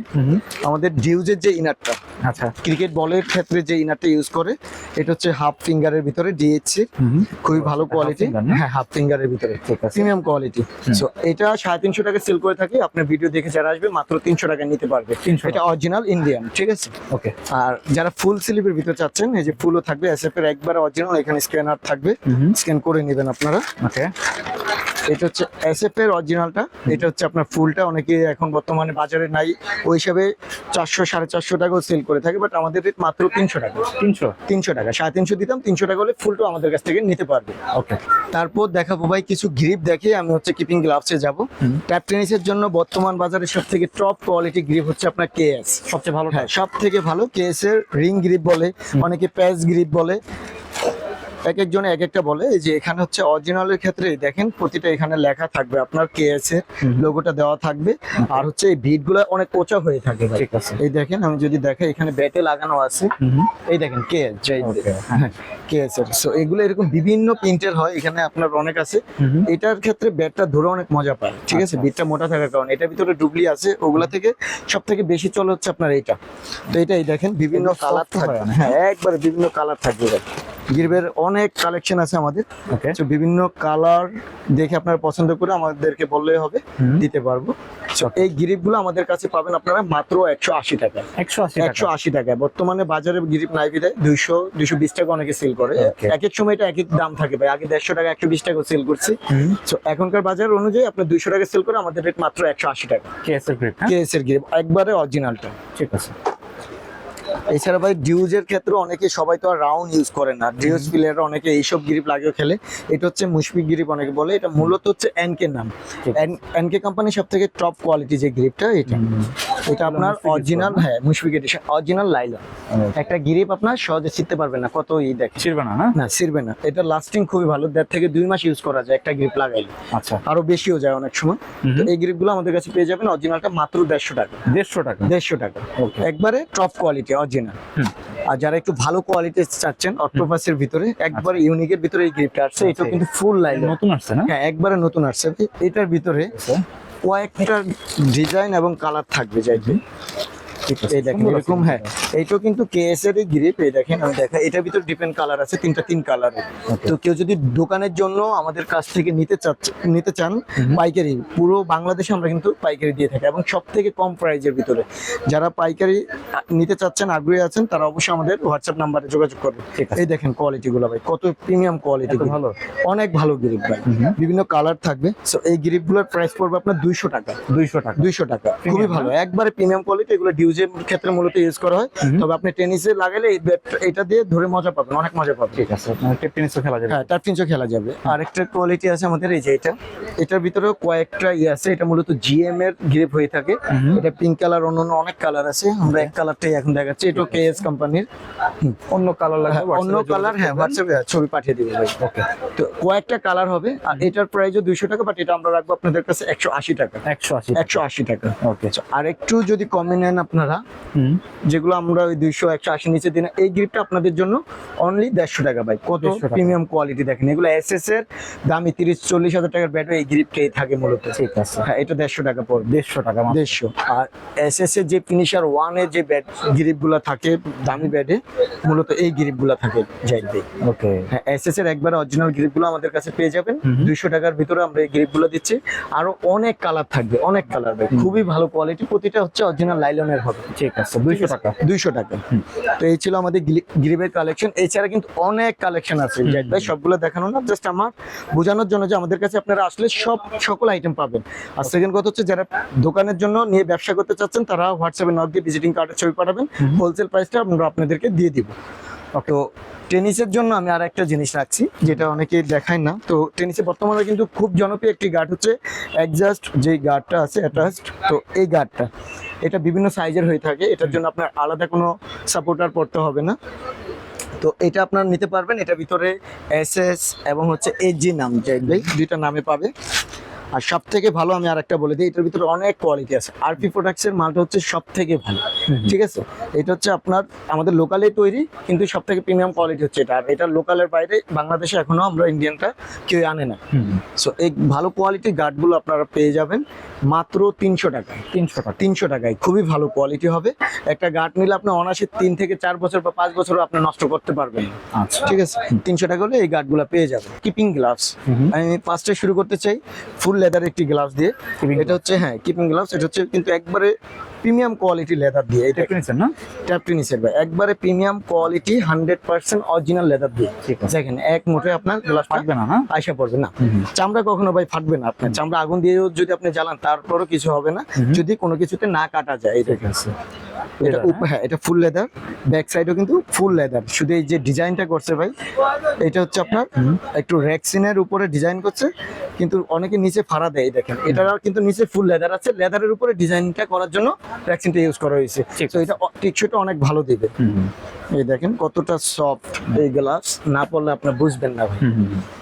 [SPEAKER 1] আমাদের ডিউজের যে ইনারটা
[SPEAKER 2] আচ্ছা।
[SPEAKER 1] ক্রিকেট বলের ক্ষেত্রে যে ইনারটা ইউজ করে এটা হচ্ছে হাফ ফিঙ্গারের ভিতরে ডিএইচসি খুবই ভালো কোয়ালিটি হ্যাঁ হাফ ফিঙ্গারের ভিতরে প্রিমিয়াম কোয়ালিটি সো এটা সাড়ে তিনশো টাকা সেল করে থাকে। আপনার ভিডিও দেখে যারা আসবে মাত্র তিনশো টাকা নিতে পারবে।
[SPEAKER 2] 300
[SPEAKER 1] এটা অরিজিনাল ইন্ডিয়ান ঠিক আছে?
[SPEAKER 2] ওকে
[SPEAKER 1] আর যারা ফুল স্লিপের ভিতরে চাচ্ছেন এই যে ফুলও থাকবে এসএফ এর একবারে অরিজিনাল এখানে স্ক্যানার থাকবে। স্ক্যান করে নেবেন আপনারা।
[SPEAKER 2] ওকে
[SPEAKER 1] এটা হচ্ছে এসএফ এর অরিজিনালটা এটা হচ্ছে আপনার ফুলটা। অনেকে এখন বর্তমানে বাজারে নাই। ওই হিসাবে চারশো সাড়ে চারশো টাকাও সেল করে থাকে বাট আমাদের রেট মাত্র তিনশো টাকা।
[SPEAKER 2] তিনশো?
[SPEAKER 1] তিনশো টাকা। সাড়ে তিনশো দিতাম তিনশো টাকা হলে ফুলটা আমাদের কাছ থেকে নিতে পারবে।
[SPEAKER 2] ওকে
[SPEAKER 1] তারপর দেখাবো ভাই কিছু গ্রিপ দেখে। আমি হচ্ছে কিপিং গ্লাভসে যাব। ট্যাপ টেনিসের জন্য বর্তমান বাজারে সব থেকে টপ কোয়ালিটি গ্রিপ হচ্ছে আপনার কেএস
[SPEAKER 2] সবচেয়ে ভালো
[SPEAKER 1] হ্যাঁ সব থেকে ভালো কেএস এর রিং গ্রিপ বলে। অনেকে প্যাচ গ্রিপ বলে। এক একজনে এক একটা বলে যে এখানে হচ্ছে অরিজিনালের ক্ষেত্রে দেখেন প্রতিটা এখানে লেখা থাকবে আপনার কেএস এর লোগোটা দেওয়া থাকবে। আর হচ্ছে এই বিটগুলো অনেক ওচা হয়ে থাকে
[SPEAKER 2] ঠিক আছে।
[SPEAKER 1] এই দেখেন আমি যদি দেখাই এখানে ব্যাটে লাগানো আছে। এই দেখেন কেএস
[SPEAKER 2] Okay.
[SPEAKER 1] হ্যাঁ। কেএস এর। সো এগুলো এরকম বিভিন্ন প্রিন্টের হয় এখানে আপনার অনেক আছে। এটার ক্ষেত্রে ব্যাটটা ধরে অনেক মজা পায়। ঠিক আছে
[SPEAKER 2] আচ্ছা।
[SPEAKER 1] বিটটা মোটা থাকার কারণে। এটার ভিতরে ডুবলি আছে ওগুলা থেকে সব থেকে বেশি চলে হচ্ছে আপনার এইটা। তো এটাই দেখেন বিভিন্ন কালার
[SPEAKER 2] soft হয়
[SPEAKER 1] থাকবে। হ্যাঁ একবারে বিভিন্ন কালার থাকবে। গিরবের অনেক কালেকশন আছে আমাদের। তো বিভিন্ন কালার দেখে আপনারা পছন্দ করে আমাদেরকে বললে হবে দিতে পারব। এই গিরিপগুলো আমাদের কাছে পাবেন আপনারা মাত্র একশো আশি টাকা
[SPEAKER 2] একশো আশি
[SPEAKER 1] একশো আশি টাকায়। বর্তমানে বাজারে গিরিপ নাই বিদায় দুইশো দুইশো বিশ টাকা অনেকে সেল করে। এক এক সময় এটা এক এক দাম থাকে ভাই। আগে দেড়শো টাকা একশো বিশ টাকা সেল করছি। তো এখনকার বাজার অনুযায়ী আপনার দুইশো টাকা সেল করে আমাদের রেট মাত্র একশো আশি টাকা।
[SPEAKER 2] কেএসএর গ্রিপ হ্যাঁ?
[SPEAKER 1] কেএস এর গিরিপ একবারে অরিজিনালটা
[SPEAKER 2] ঠিক আছে।
[SPEAKER 1] এছাড়া ভাই ডিউজের ক্ষেত্রে অনেকে সবাই তো আর রাউন্ড ইউজ করে না। ডিউজ প্লেয়ার অনেকে এইসব গ্রিপ লাগিয়ে খেলে। এটা হচ্ছে মুশফিক গ্রিপ অনেকে বলে। এটা মূলত হচ্ছে এনকে নাম। এনকে কোম্পানি সব থেকে টপ কোয়ালিটি যে গ্রিপটা এটা। এটা আপনার অরিজিনাল হ্যাঁ মুশফিক এডিশন অরিজিনাল লাইলন একটা গ্রিপ আপনার সহজে ছিটতে পারবেন না। কত ই দেখে।
[SPEAKER 2] ছিড়বে না না?
[SPEAKER 1] ছিড়বে না। এটা লাস্টিং খুবই ভালো। দেড় থেকে দুই মাস ইউজ করা যায় একটা গ্রিপ লাগাইলে।
[SPEAKER 2] আচ্ছা।
[SPEAKER 1] আরও বেশিও যায় অনেক সময়। তো এই গ্রিপগুলো আমাদের কাছে পেয়ে যাবেন। অরিজিনালটা মাত্র দেড়শো টাকা।
[SPEAKER 2] দেড়শো টাকা।
[SPEAKER 1] দেড়শো টাকা। একবারে টপ কোয়ালিটি অরিজিনাল। আর যারা একটু ভালো কোয়ালিটি চাচ্ছেন অক্টোপাসের ভিতরে একবারে ইউনিকের ভিতরে এই গিফট আসছে। এটা
[SPEAKER 2] আচ্ছা।
[SPEAKER 1] কিন্তু ফুল লাইন
[SPEAKER 2] নতুন আসছে না?
[SPEAKER 1] হ্যাঁ একবারে নতুন আসছে। এটার ভিতরে
[SPEAKER 2] আচ্ছা।
[SPEAKER 1] কয়েকটা ডিজাইন এবং কালার থাকবে যাইতে।
[SPEAKER 2] আছে
[SPEAKER 1] এই দেখেন এরকম হ্যাঁ। এইটাও কিন্তু কেএস এর গ্রিপ এই দেখেন আমি দেখা এটার ভিতরে ডিপেন্ড কালার আছে তিনটা তিন কালারের তো কেউ যদি দোকানের জন্য আমাদের কাছ থেকে নিতে চাচ্ছে নিতে চান পাইকারি পুরো বাংলাদেশে আমরা কিন্তু পাইকারি দিয়ে থাকি এবং সব থেকে কম প্রাইজের ভিতরে। যারা পাইকারি নিতে চাচ্ছেন আগ্রহী আছেন তারা অবশ্যই আমাদের হোয়াটসঅ্যাপ নাম্বারে যোগাযোগ করবে এই দেখেন কোয়ালিটি গুলো ভাই কত প্রিমিয়াম কোয়ালিটি
[SPEAKER 2] ভালো।
[SPEAKER 1] অনেক ভালো গ্রিপ ভাই। বিভিন্ন কালার থাকবে। সো এই গ্রিপগুলোর প্রাইস পড়বে আপনার দুইশো টাকা।
[SPEAKER 2] দুইশো টাকা।
[SPEAKER 1] দুইশো টাকা। খুবই ভালো। একবারে প্রিমিয়াম কোয়ালিটি এগুলো ডিউজের ক্ষেত্রে মূলত ইউজ করা হয়। তবে আপনি টেনিসে লাগালে এটা দিয়ে ধরে মজা পাবেন অনেক মজা পাবেন।
[SPEAKER 2] ঠিক আছে টেপ টেনিসও খেলা যাবে।
[SPEAKER 1] হ্যাঁ তার তিনশো খেলা যাবে। আরেকটা কোয়ালিটি আছে আমাদের এই যে এটা। এটার ভিতরেও কয়েকটা ইয়ে আছে এটা মূলত জিএম এর গ্রিপ হয়ে থাকে। এটা পিঙ্ক কালার অন্য অন্য অনেক কালার আছে। আমরা এক কালারটাই এখন দেখাচ্ছি। এটা কেএস কোম্পানির
[SPEAKER 2] অন্য কালার লাগবে
[SPEAKER 1] অন্য কালার হ্যাঁ হোয়াটসঅ্যাপে ছবি পাঠিয়ে দিবে ভাই।
[SPEAKER 2] ওকে
[SPEAKER 1] তো কয়েকটা কালার হবে আর এটার প্রাইসও দুইশো টাকা বাট এটা আমরা রাখব আপনাদের কাছে একশো আশি টাকা।
[SPEAKER 2] একশো আশি
[SPEAKER 1] একশো আশি টাকা।
[SPEAKER 2] ওকে
[SPEAKER 1] আর একটু যদি কমে নেন আপনারা
[SPEAKER 2] হুম।
[SPEAKER 1] যেগুলো আমরা ওই দুইশো একশো আশি নিচে দিন এই গ্রিপটা আপনাদের জন্য অনলি দেড়শো টাকা ভাই। কত প্রিমিয়াম কোয়ালিটি দেখেন। এগুলো এস এস এর দামি তিরিশ চল্লিশ হাজার টাকার ব্যাটারি এই গ্রিপটাই থাকে মূলত।
[SPEAKER 2] ঠিক আছে।
[SPEAKER 1] হ্যাঁ এটা দেড়শো টাকা পড়বে।
[SPEAKER 2] দেড়শো টাকা
[SPEAKER 1] দেড়শো। আর এস এস এর যে ফিনিশার ওয়ানের যে ব্যাট গ্রিপগুলা থাকে দামি ব্যাটে মূলত এই গ্রিপগুলা থাকে যাইতে।
[SPEAKER 2] ওকে
[SPEAKER 1] হ্যাঁ এস এস এর একবার অরিজিনাল গ্রিপগুলো আমাদের কাছে পেয়ে যাবেন। দুইশো টাকার ভিতরে আমরা এই গ্রিপগুলো দিচ্ছি। আরও অনেক কালার থাকবে অনেক কালার ভাই। খুবই ভালো কোয়ালিটি প্রতিটা হচ্ছে অরিজিনাল লাইলনের হবে।
[SPEAKER 2] ঠিক আছে দুইশো টাকা।
[SPEAKER 1] দুইশো টাকা। তো এই ছিল আমাদের গ্রিপের কালেকশন এছাড়া কিন্তু অনেক কালেকশন আছে। ভাই সবগুলো দেখানো না জাস্ট আমার বোঝানোর জন্য যে আমাদের কাছে আপনারা আসলে সব সকল আইটেম পাবেন। আর সেকেন্ড কথা হচ্ছে যারা দোকানের জন্য নিয়ে ব্যবসা করতে চাচ্ছেন তারা হোয়াটসঅ্যাপে নক দিয়ে ভিজিটিং কার্ডের ছবি পাঠাবেন। হোলসেল প্রাইসটা আমরা আপনাদেরকে দিয়ে দিব। তো টেনিসের জন্য আমি আর একটা জিনিস রাখছি, যেটা অনেকে দেখায় না। তো টেনিসে বর্তমানে কিন্তু খুব জনপ্রিয় একটি গার্ড হচ্ছে অ্যাডজাস্ট যে গার্ডটা আছে অ্যাটাচড তো এই গার্ডটা। এটা বিভিন্ন সাইজের হয়ে থাকে, এটার জন্য আপনার আলাদা কোনো সাপোর্টার পড়তে হবে না। তো এটা আপনার নিতে পারবেন এটা ভিতরে এস এস এবং হচ্ছে এইচজি নাম চাইবে দুইটা নামে পাবে। আর সব থেকে ভালো আমি আর একটা বলে দিই, এটার ভিতরে অনেক কোয়ালিটি আছে। আরপি প্রোডাক্টসের মালটা হচ্ছে সব থেকে ভালো। ঠিক আছে? এটা হচ্ছে আপনার আমাদের লোকালে তৈরি কিন্তু সব থেকে প্রিমিয়াম কোয়ালিটি হচ্ছে এটা। আর এটা লোকালের বাইরে বাংলাদেশে এখনও আমরা ইন্ডিয়ানটা কেউ আনে না। সো এই ভালো কোয়ালিটির গার্ডগুলো আপনারা পেয়ে যাবেন মাত্র তিনশো টাকায়।
[SPEAKER 2] তিনশো টাকা।
[SPEAKER 1] তিনশো টাকায়। খুবই ভালো কোয়ালিটি হবে। একটা গার্ড নিলে আপনি অনায়াসে তিন থেকে চার বছর বা পাঁচ বছরও আপনি নষ্ট করতে পারবেন
[SPEAKER 2] আচ্ছা।
[SPEAKER 1] ঠিক আছে? তিনশো টাকা হলে এই গার্ডগুলো পেয়ে যাবেন। কিপিং গ্লাভস আমি ফার্স্টে শুরু করতে চাই। ফুল লেদার একটি গ্লাভস দিয়ে। এটা হচ্ছে হ্যাঁ কিপিং গ্লাভস এটা হচ্ছে কিন্তু একবারে প্রিমিয়াম কোয়ালিটি লেদার দিয়ে এটা
[SPEAKER 2] টেকনিক্যাল না?
[SPEAKER 1] ট্যাপটিনিসের ভাই। একবারে premium quality hundred percent original leather দিয়ে। দেখেন এক মুঠে আপনার গ্লাভস
[SPEAKER 2] থাকবে না? হ্যাঁ
[SPEAKER 1] আয়সা পড়বে না। চামড়া কখনো ভাই ফাটবে না আপনার। চামড়া আগুন দিয়ে যদি আপনি জ্বালান তারপরও কিছু হবে না। যদি কোনো কিছুতে না কাটা যায় এই
[SPEAKER 2] ঠিক আছে।
[SPEAKER 1] এটা হ্যাঁ এটা ফুল লেদার। ব্যাক সাইডও কিন্তু ফুল লেদার। শুধু এই যে ডিজাইনটা করছে ভাই এটা হচ্ছে আপনার একটু রেক্সিনের উপরে ডিজাইন করছে কিন্তু অনেকে নিচে ফাড়া দেয় দেখেন। এটা কিন্তু নিচে ফুল লেদার আছে। লেদারের উপরে ডিজাইনটা করার জন্য রেক্সিনটা ইউজ করা হয়েছে। তো এটা টেকসইটা অনেক ভালো দিবে। এই দেখেন কতটা সফট এই গ্লাস না পড়লে আপনি বুঝবেন না ভাই।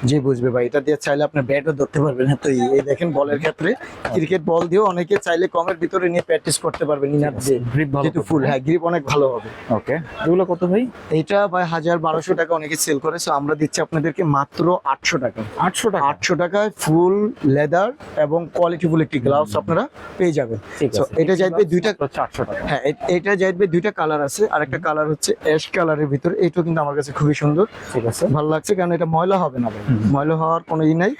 [SPEAKER 1] জি বুঝবে ভাই। এটা দিয়ে চাইলে আপনি ব্যাটও ধরতে পারবেন। তো এই দেখেন বলের ক্ষেত্রে ক্রিকেট বল দিয়েও অনেকে চাইলে কমের ভিতরে নিয়ে প্র্যাকটিস করতে পারবেন ইনার দিয়ে।
[SPEAKER 2] গ্রিপ
[SPEAKER 1] যেহেতু ফুল হ্যাঁ গ্রিপ অনেক ভালো হবে।
[SPEAKER 2] ওকে এগুলো কত ভাই?
[SPEAKER 1] এইটা ভাই হাজার বারোশো টাকা অনেকে সেল করে আমরা দিচ্ছি আপনাদেরকে মাত্র আটশো টাকা।
[SPEAKER 2] আটশো টাকা?
[SPEAKER 1] আটশো টাকায় ফুল লেদার এবং কোয়ালিটি ফুল একটি গ্লাভস আপনারা পেয়ে যাবেন।
[SPEAKER 2] ঠিক
[SPEAKER 1] এটা চাইবে দুইটা
[SPEAKER 2] চারশো টাকা।
[SPEAKER 1] হ্যাঁ এটা চাইবে দুইটা কালার আছে। আর একটা কালার হচ্ছে অ্যাশ কালারের ভিতরে এইটাও কিন্তু আমার কাছে খুবই সুন্দর।
[SPEAKER 2] ঠিক আছে।
[SPEAKER 1] ভালো লাগছে কারণ এটা ময়লা হবে না। ময়লা হওয়ার কোনো ই নাই।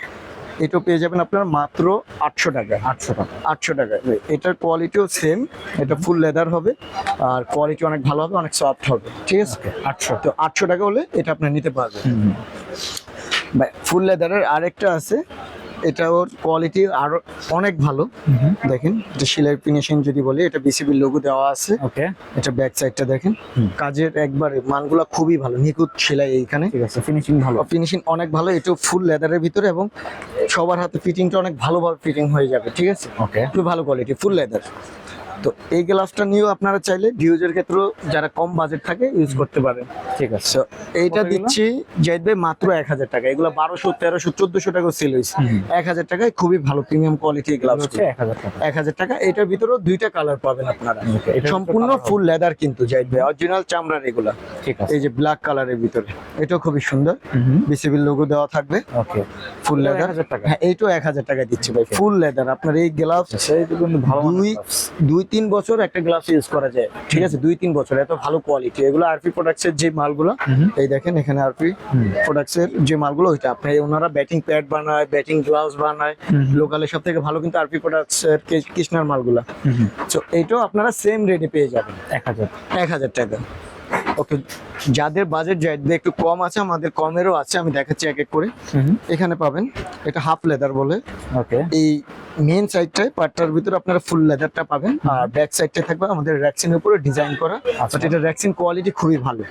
[SPEAKER 1] এটাও পেয়ে যাবেন আপনার মাত্র আটশো টাকা।
[SPEAKER 2] আটশো টাকা।
[SPEAKER 1] আটশো টাকা। এটার কোয়ালিটিও সেম এটা ফুল লেদার হবে। আর কোয়ালিটি অনেক ভালো হবে অনেক সফট হবে। ঠিক আছে?
[SPEAKER 2] আটশো।
[SPEAKER 1] তো আটশো টাকা হলে এটা আপনি নিতে পারবেন। ফুল লেদারের আরেকটা আছে। এটা ওর কোয়ালিটি আরও অনেক ভালো। দেখেন এটা সেলাই ফিনিশিং যদি বলি এটা বিসিবির লোগো দেওয়া আছে।
[SPEAKER 2] ওকে।
[SPEAKER 1] এটা ব্যাক সাইডটা দেখেন। কাজের একবারে মানগুলো খুবই ভালো নিখুঁত সেলাই এইখানে।
[SPEAKER 2] ঠিক আছে ফিনিশিং ভালো।
[SPEAKER 1] ফিনিশিং অনেক ভালো এটা ফুল লেদারের ভিতরে এবং সবার হাতে ফিটিংটা অনেক ভালোভাবে ফিটিং হয়ে যাবে ঠিক আছে?
[SPEAKER 2] ওকে।
[SPEAKER 1] খুব ভালো কোয়ালিটি ফুল লেদার তো এই গ্লাভসটা নিয়েও আপনারা চাইলে ডিউজের ক্ষেত্রেও যারা কম বাজেট থাকে ইউজ করতে পারেন।
[SPEAKER 2] ঠিক আছে।
[SPEAKER 1] এইটা? দিচ্ছি জাইদ মাত্র এক হাজার টাকা। এগুলো বারোশো তেরোশো চোদ্দশো টাকা সেল হয়েছে। এক হাজার টাকায় খুবই ভালো প্রিমিয়াম কোয়ালিটি
[SPEAKER 2] হচ্ছে এক হাজার টাকা।
[SPEAKER 1] টাকা। এটার ভিতরেও দুইটা কালার পাবেন আপনারা। সম্পূর্ণ ফুল লেদার কিন্তু জাইদ ভাই। অরিজিনাল চামড়ার এগুলা।
[SPEAKER 2] ঠিক আছে।
[SPEAKER 1] এই যে ব্ল্যাক কালারের ভিতরে। এটাও খুবই সুন্দর। বিসিবির লোগো দেওয়া থাকবে।
[SPEAKER 2] ওকে
[SPEAKER 1] ফুল লেদার
[SPEAKER 2] 1000 টাকা?
[SPEAKER 1] হ্যাঁ এইটাও এক হাজার টাকায় দিচ্ছি ভাই। ফুল লেদার আপনার এই গ্লাভস
[SPEAKER 2] ভালো
[SPEAKER 1] দুই দুই তিন বছর একটা গ্লাস ইউজ করা যায়। ঠিক আছে? দুই তিন বছর। এত ভালো কোয়ালিটি এগুলো আরপি প্রোডাক্টস এর যে মালগুলো এই দেখেন এখানে আরপি প্রোডাক্টস এর যে মালগুলো ওইটা আপনি ওনারা ব্যাটিং প্যাড বানায় ব্যাটিং গ্লাভস বানায় লোকালের সব থেকে ভালো কিন্তু আরপি প্রোডাক্টস এর কে- কৃষ্ণার মালগুলো। তো এইটাও আপনারা সেম রেটে পেয়ে যাবেন।
[SPEAKER 2] এক হাজার।
[SPEAKER 1] এক হাজার টাকা। ওকে যাদের বাজেট যাইবে একটু কম আছে আমাদের কমেরও আছে আমি দেখাচ্ছি এক এক করে। এখানে পাবেন এটা হাফ লেদার বলে।
[SPEAKER 2] ওকে।
[SPEAKER 1] এই মেন সাইডটায় পাটটার ভিতরে আপনারা ফুল লেদারটা পাবেন। আর ব্যাক সাইডটা থাকবে আমাদের র্যাক্সিনের উপরে ডিজাইন করা।
[SPEAKER 2] আচ্ছা।
[SPEAKER 1] বাট এটা র্যাক্সিন কোয়ালিটি খুবই ভালো।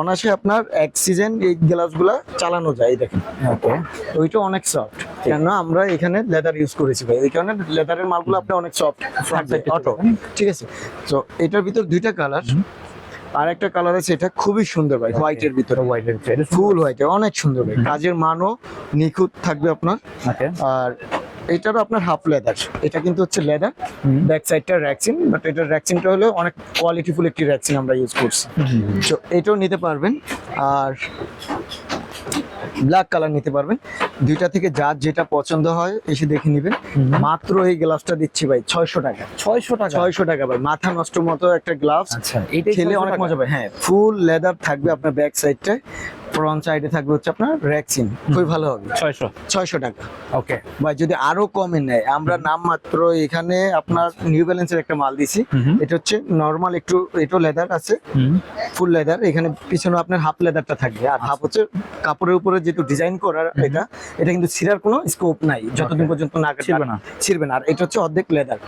[SPEAKER 1] অনাসে আপনার এক সিজন এই গ্লাসগুলা চালানো যায় এই দেখেন।
[SPEAKER 2] ওকে।
[SPEAKER 1] ওইটা অনেক সফট কেন আমরা এখানে লেদার ইউজ করেছি ভাই। এই কারণে লেদারের মালগুলো আপনি অনেক সফট অটো ঠিক আছে? তো এটার ভিতর দুইটা কালার আর একটা কালার আছে এটা খুবই সুন্দর ভাই হোয়াইট এর ভিতরে।
[SPEAKER 2] হোয়াইটের ভিতরে।
[SPEAKER 1] ফুল হোয়াইট অনেক সুন্দর ভাই। কাজের মানও নিখুঁত থাকবে আপনার। আর এটারও আপনার হাফ লেদার এটা কিন্তু হচ্ছে লেদার ব্যাক সাইডটা র্যাকসিন বাট এটার র্যাকসিনটা হলো অনেক কোয়ালিটিফুল একটি র্যাকসিন আমরা ইউজ করছি। তো এটাও নিতে পারবেন। আর ব্ল্যাক কালার নিতে পারবেন। দুইটা থেকে যার যেটা পছন্দ হয় এসে দেখে নেবেন। মাত্র এই গ্লাভসটা দিচ্ছি ভাই ছয়শো টাকা।
[SPEAKER 2] ছয়শো টাকা?
[SPEAKER 1] ছয়শো টাকা ভাই মাথা নষ্ট মতো একটা গ্লাভস।
[SPEAKER 2] আচ্ছা
[SPEAKER 1] খেলে অনেক মজা পাবে হ্যাঁ ফুল লেদার থাকবে আপনার ব্যাক সাইডটায় ফ্রন্ট সাইডে থাকবে হচ্ছে আপনার র্যাক্সিন খুবই ভালো হবে।
[SPEAKER 2] ছয়শো।
[SPEAKER 1] ছয়শো টাকা।
[SPEAKER 2] ওকে।
[SPEAKER 1] ভাই যদি আরও কমে নেয় আমরা নাম মাত্র এখানে আপনার নিউ ব্যালেন্সের একটা মাল দিছি। এটা হচ্ছে নর্মাল একটু এটাও লেদার আছে। ফুল লেদার এখানে পিছনে আপনার হাফ লেদারটা থাকবে। আর হাফ হচ্ছে কাপড়ের উপরে যেহেতু ডিজাইন করার এটা এটা কিন্তু ছিঁড়ার কোনো স্কোপ নাই। যতদিন পর্যন্ত না
[SPEAKER 2] ছিঁড়বে না।
[SPEAKER 1] ছিড়বে না। আর এটা হচ্ছে অর্ধেক লেদার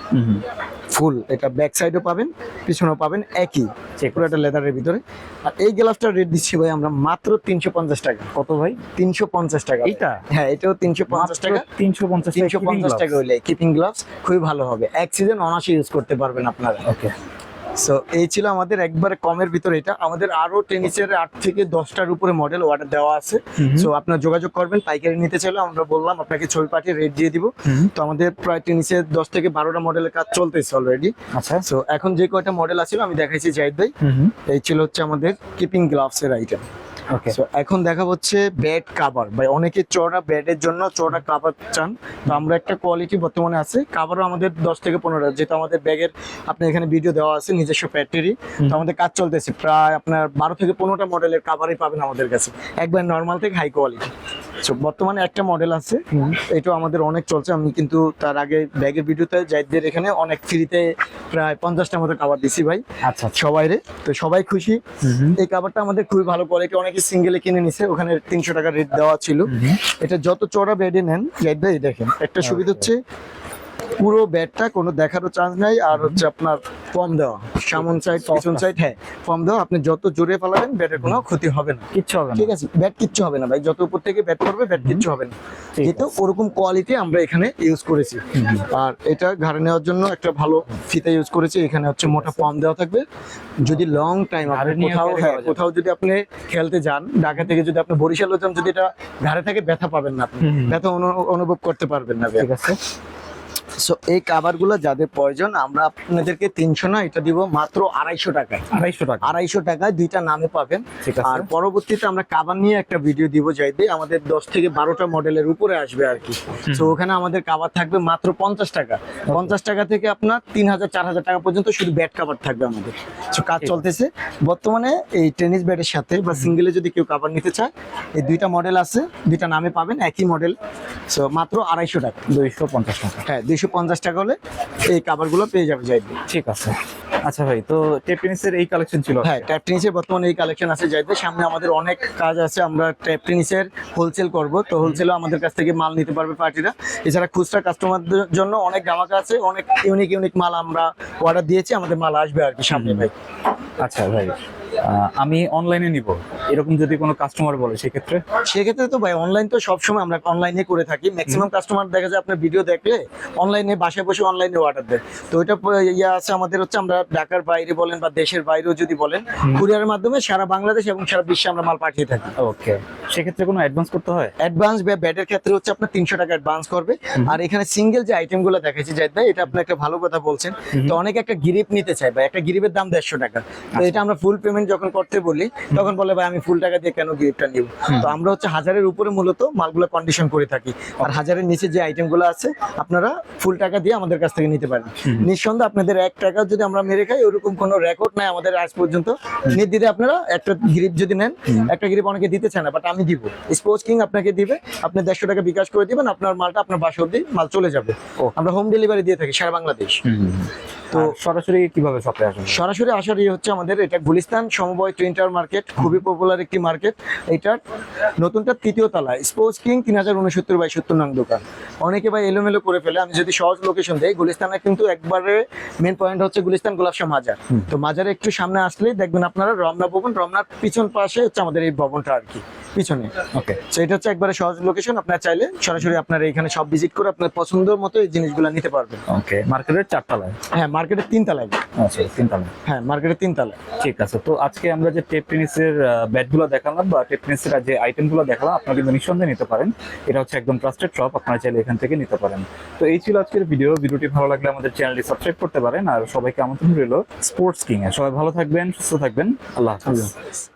[SPEAKER 1] ফুল এটা ব্যাক সাইডও পাবেন পিছনেও পাবেন একই। পুরো একটা লেদারের ভিতরে। আর এই গ্লাভসটার রেট দিচ্ছি ভাই আমরা মাত্র তিনশো পঞ্চাশ টাকা।
[SPEAKER 2] কত ভাই?
[SPEAKER 1] তিনশো পঞ্চাশ টাকা।
[SPEAKER 2] এইটা?
[SPEAKER 1] হ্যাঁ এটাও তিনশো পঞ্চাশ টাকা।
[SPEAKER 2] তিনশো পঞ্চাশ
[SPEAKER 1] তিনশো পঞ্চাশ টাকা হইলে কিপিং গ্লাভস খুবই ভালো হবে। এক সিজন অনাসে ইউজ করতে পারবেন আপনারা।
[SPEAKER 2] ওকে
[SPEAKER 1] সো এই ছিল আমাদের একবার কমের ভিতরে এটা। আমাদের আরও টেনিসের আট থেকে দশটার উপরে মডেল অর্ডার দেওয়া আছে। সো আপনার যোগাযোগ করবেন পাইকারি নিতে চাইলে আমরা বললাম আপনাকে ছবি পাঠিয়ে রেট দিয়ে দিব। তো আমাদের প্রায় টেনিসের দশ থেকে বারোটা মডেলের কাজ চলতেছে অলরেডি
[SPEAKER 2] আচ্ছা।
[SPEAKER 1] সো এখন যে কয়টা মডেল আছে আমি দেখাইছি জাহিদ ভাই। এই ছিল হচ্ছে আমাদের কিপিং গ্লাভস এর আইটেম সো এখন দেখা হচ্ছে বেড কাভার ভাই অনেকে চড়া বেডের জন্য চড়া কাভার চান। তো আমরা একটা কোয়ালিটি বর্তমানে আছে। কাভারও আমাদের দশ থেকে পনেরো যেটা আমাদের ব্যাগের আপনি এখানে ভিডিও দেওয়া আছে নিজস্ব ফ্যাক্টরি তো আমাদের কাজ চলতেছে। প্রায় আপনার বারো থেকে পনেরোটা মডেলের কাভারই পাবেন আমাদের কাছে। একবার নর্মাল থেকে হাই কোয়ালিটি সো বর্তমানে একটা মডেল আছে। এটা আমাদের অনেক চলছে। আমি কিন্তু তার আগে ব্যাগের ভিডিওতে জাইদদের এখানে অনেক ফ্রিতে প্রায় পঞ্চাশটার মতো কাবার দিছি ভাই।
[SPEAKER 2] আচ্ছা
[SPEAKER 1] সবাই রে তো সবাই খুশি। এই কাবারটা আমাদের খুবই ভালো কোয়ালিটি অনেকে সিঙ্গেলে কিনে নিছে। ওখানে তিনশো টাকা রেট দেওয়া ছিল। এটা যত চড়া বেডে নেন বেডটাই দেখেন একটা সুবিধা হচ্ছে পুরো বেডটা কোনো দেখারও চান্স নাই আর হচ্ছে আপনার ফর্ম দেওয়া। সামন সাইড পিছন সাইড হ্যাঁ ফর্ম দেওয়া। আপনি যত জোরে ফেলাবেন ব্যাটের কোনো ক্ষতি হবে না।
[SPEAKER 2] কিচ্ছু হবে না।
[SPEAKER 1] ঠিক আছে ব্যাট কিচ্ছু হবে না ভাই। যত উপর থেকে ব্যাট করবে ব্যাট কিচ্ছু হবে না। যেহেতু ওরকম কোয়ালিটি আমরা এখানে ইউজ করেছি। আর এটা ঘাড়ে নেওয়ার জন্য একটা ভালো ফিতা ইউজ করেছি। এখানে হচ্ছে মোটা ফর্ম দেওয়া থাকবে। যদি লং টাইম
[SPEAKER 2] নিয়ে
[SPEAKER 1] কোথাও হ্যাঁ কোথাও যদি আপনি খেলতে যান ঢাকা থেকে যদি আপনি বরিশালও যান যদি এটা ঘাড়ে থেকে ব্যথা পাবেন না আপনি। ব্যথা অনুভব করতে পারবেন না
[SPEAKER 2] ঠিক আছে।
[SPEAKER 1] সো এই কাভারগুলো যাদের প্রয়োজন আমরা আপনাদেরকে তিনশো না এটা দিব মাত্র আড়াইশো টাকায়।
[SPEAKER 2] আড়াইশো টাকা।
[SPEAKER 1] আড়াইশো টাকায় দুইটা নামে পাবেন। আর পরবর্তীতে আমরা কাবার নিয়ে একটা ভিডিও দিব যাইতে। আমাদের দশ থেকে বারোটা মডেলের উপরে আসবে আর কি। তো ওখানে আমাদের কাবার থাকবে মাত্র পঞ্চাশ টাকা। পঞ্চাশ টাকা থেকে আপনার তিন হাজার চার হাজার টাকা পর্যন্ত শুধু ব্যাট কাভার থাকবে আমাদের। তো কাজ চলতেছে। বর্তমানে এই টেনিস ব্যাটের সাথে বা সিঙ্গেলে যদি কেউ কাভার নিতে চায় এই দুইটা মডেল আছে দুইটা নামে পাবেন একই মডেল সো মাত্র আড়াইশো টাকা।
[SPEAKER 2] দুইশো পঞ্চাশ টাকা।
[SPEAKER 1] হ্যাঁ দুইশো পঞ্চাশ টাকা হলে এই কাভারগুলো পেয়ে যাবে যাইবে
[SPEAKER 2] ঠিক আছে। আচ্ছা ভাই তো টেপ টেনিসের এই কালেকশন ছিল?
[SPEAKER 1] হ্যাঁ ট্যাপ টেনিসের বর্তমানে এই কালেকশন আছে যাইতে সামনে আমাদের অনেক কাজ আছে আমরা ট্যাপ টেনিসের হোলসেল করব। তো হোলসেলও আমাদের কাছ থেকে মাল নিতে পারবে পার্টিরা এছাড়া খুচরা কাস্টমারদের জন্য অনেক গামাকা আছে অনেক ইউনিক ইউনিক মাল আমরা অর্ডার দিয়েছি আমাদের মাল আসবে আর কি সামনে ভাই।
[SPEAKER 2] আচ্ছা ভাই। আমি অনলাইনে নিব। এরকম যদি কোনো কাস্টমার বলে সেক্ষেত্রে?
[SPEAKER 1] সেক্ষেত্রে তো ভাই অনলাইন তো সবসময় আমরা অনলাইনে করে থাকি। ম্যাক্সিমাম কাস্টমার দেখা যায় আপনার ভিডিও দেখলে অনলাইনে বাসায় বসে অনলাইনে অর্ডার দেয়। তো এটা ইয়ে আছে আমাদের হচ্ছে আমরা ঢাকার বাইরে বলেন বা দেশের বাইরেও যদি বলেন কুরিয়ারের মাধ্যমে সারা বাংলাদেশ এবং সারা বিশ্বে আমরা মাল পাঠিয়ে থাকি।
[SPEAKER 2] ওকে সেক্ষেত্রে কোনো অ্যাডভান্স করতে হয়?
[SPEAKER 1] অ্যাডভান্স বা ব্যাটের ক্ষেত্রে হচ্ছে আপনার তিনশো টাকা অ্যাডভান্স করবে। আর এখানে সিঙ্গেল যে আইটেমগুলো দেখাচ্ছি জাহিদ ভাই এটা আপনি একটা ভালো কথা বলছেন। তো অনেকে একটা গিরিপ নিতে চায় ভাই একটা গ্রিপের দাম দেড়শো টাকা। তো এটা আমরা ফুল পেমেন্ট যখন করতে বলি তখন বলে ভাই আমি ফুল টাকা দিয়ে কেন গিরিপটা নিব? তো আমরা হচ্ছে হাজারের উপরে মূলত মালগুলো কন্ডিশন করে থাকি। আর হাজারের নিচে যে আইটেমগুলো আছে আপনারা ফুল টাকা দিয়ে আমাদের কাছ থেকে নিতে পারেন। নিঃসন্দেহে আপনাদের এক টাকা যদি আমরা মেরে খাই ওরকম কোনো রেকর্ড নাই আমাদের আজ পর্যন্ত। নির্দিতে আপনারা একটা গিরিপ যদি নেন একটা গিরিপ অনেকে দিতে চায় না বাট আমি দিব। স্পোর্টস কিং আপনাকে দিবে আপনি দেড়শো টাকা বিকাশ করে দিবেন আপনার মালটা আপনার বাসা অব্দি মাল চলে যাবে. আমরা হোম ডেলিভারি দিয়ে থাকি সারা বাংলাদেশ।
[SPEAKER 2] তো সরাসরি কীভাবে শপে
[SPEAKER 1] সরাসরি আসার ইয়ে হচ্ছে আমাদের এটা গুলিস্তান সমবয় টুইন মার্কেট খুবই পপুলার একটি মার্কেট। এটার নতুনটা তৃতীয় তলায় স্পোর্টস কিং তিন হাজার উনসত্তর বাই সত্তর নং দোকান। অনেকে ভাই এলোমেলো করে ফেলে আমি যদি সহজ লোকেশন দেই গুলিস্তানে কিন্তু একবারে মেন পয়েন্ট হচ্ছে গুলিস্তান গোলাপশা মাজার। তো মাজারে একটু সামনে আসলেই দেখবেন আপনারা রমনা ভবন রমনার পিছন পাশে হচ্ছে আমাদের এই ভবনটা আর কি পিছনে।
[SPEAKER 2] ওকে
[SPEAKER 1] তো এটা হচ্ছে একবারে সহজ লোকেশন আপনারা চাইলে সরাসরি আপনারা এখানে সব ভিজিট করে আপনার পছন্দের মতো এই জিনিসগুলো নিতে পারবেন।
[SPEAKER 2] ওকে মার্কেটের চারতলায়?
[SPEAKER 1] হ্যাঁ মার্কেটের তিন তলায়
[SPEAKER 2] আচ্ছা তিনতলায়।
[SPEAKER 1] হ্যাঁ মার্কেটের তিন তলায়
[SPEAKER 2] ঠিক আছে তো আজকে আমরা যে টেপ টেনিসের ব্যাটগুলো দেখালাম বা টেপ টেনিসের যে আইটেমগুলো দেখালাম, আপনারা কিন্তু নিঃসন্দেহে নিতে পারেন। এটা হচ্ছে একদম ট্রাস্টেড শপ আপনারা চাইলে এখান থেকে নিতে পারেন। তো এই ছিল আজকের ভিডিও ভিডিওটি ভালো লাগলে আমাদের চ্যানেলটি সাবস্ক্রাইব করতে পারেন। আর সবাইকে আমন্ত্রণ রইল স্পোর্টস কিং এ সবাই ভালো থাকবেন, সুস্থ থাকবেন। আল্লাহ হাফিজ।